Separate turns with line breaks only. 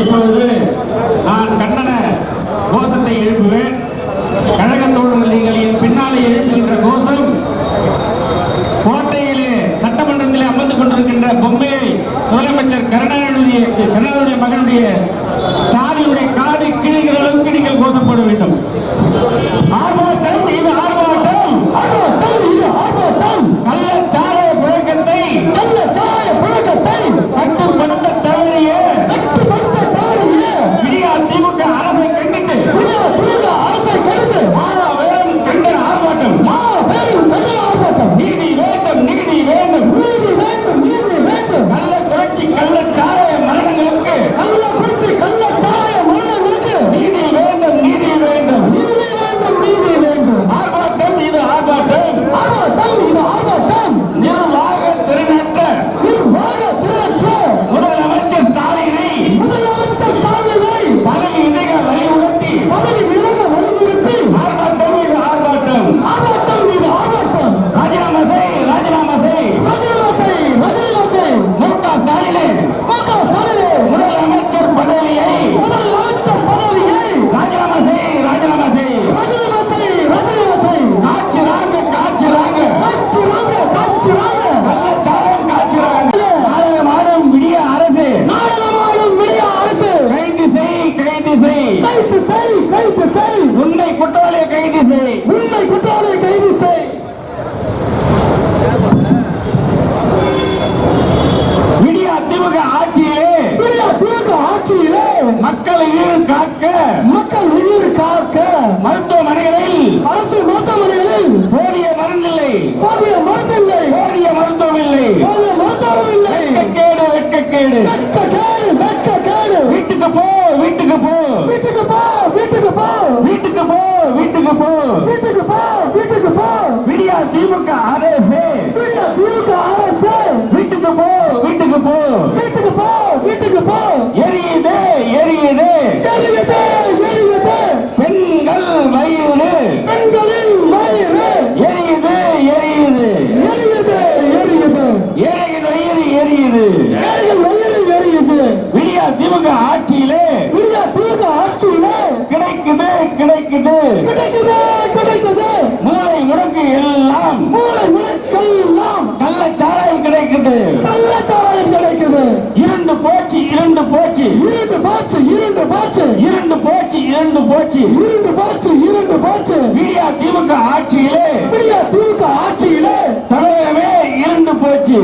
இப்பொழுது நான் கண்டன கோஷத்தை எழுப்புவேன். கழக தோழர்களின் பின்னாலே எழுப்புகின்ற கோஷம் கோட்டையிலே சட்டமன்றத்திலே அமர்ந்து கொண்டிருக்கின்ற பொம்மையை முதலமைச்சர் கருணாநிதியுடைய கருணாநிதியுடைய மகனுடைய கைது செய். உண்மை குற்றவாளியை கைது செய். உண்மை குற்றவாளியை கைது செய். திமுக ஆட்சியிலே திமுக ஆட்சியிலே மக்கள் உயிர் காக்க மக்கள் உயிர் காக்க மருத்துவமனைகளில் அரசு மருத்துவமனைகளில் போதிய மருந்தில்லை. போதிய மருந்தில்லை. போதிய மருத்துவம் இல்லை போதிய மருத்துவம் இல்லை வெட்கக்கேடு வெட்கக்கேடு. வெட்கக்கேடு வெட்கக்கேடு. வீட்டுக்கு போ வீட்டுக்கு போ. வீட்டுக்கு போ. வீட்டுக்கு போ வீட்டுக்கு போ. வீட்டுக்கு போ வீட்டுக்கு போ. விடியா திமுக அரசு விடியா திமுக அரசு வீட்டுக்கு போ வீட்டுக்கு போ. வீட்டுக்கு போ வீட்டுக்கு போ. எரியுது எரியுது. எரியுது எரியுது. பெண்கள் வயிறு பெண்களின் வயிறு எரியுது எரியுது. எரியுது எரியுது. ஏழைகள் வயிறு எரியுது. ஏழைகள் வயிறு எரியுது. விடியா திமுக ஆட்சியிலே கிடைக்குது கிடைக்குது கிடைக்குது மூளை முடக்கு எல்லாம் மூளை முடக்கு எல்லாம் கள்ளச்சாராயம் கிடைக்குது. கள்ளச்சாராயம் கிடைக்குது. இரண்டு போச்சு இரண்டு போச்சு. இரண்டு போச்சு இரண்டு போச்சு. இரண்டு போச்சு இரண்டு போச்சு. இரண்டு போச்சு இரண்டு போச்சு. விடியா திமுக ஆட்சியிலே விடியா திமுக ஆட்சியிலே தமிழகமே இரண்டு போச்சு.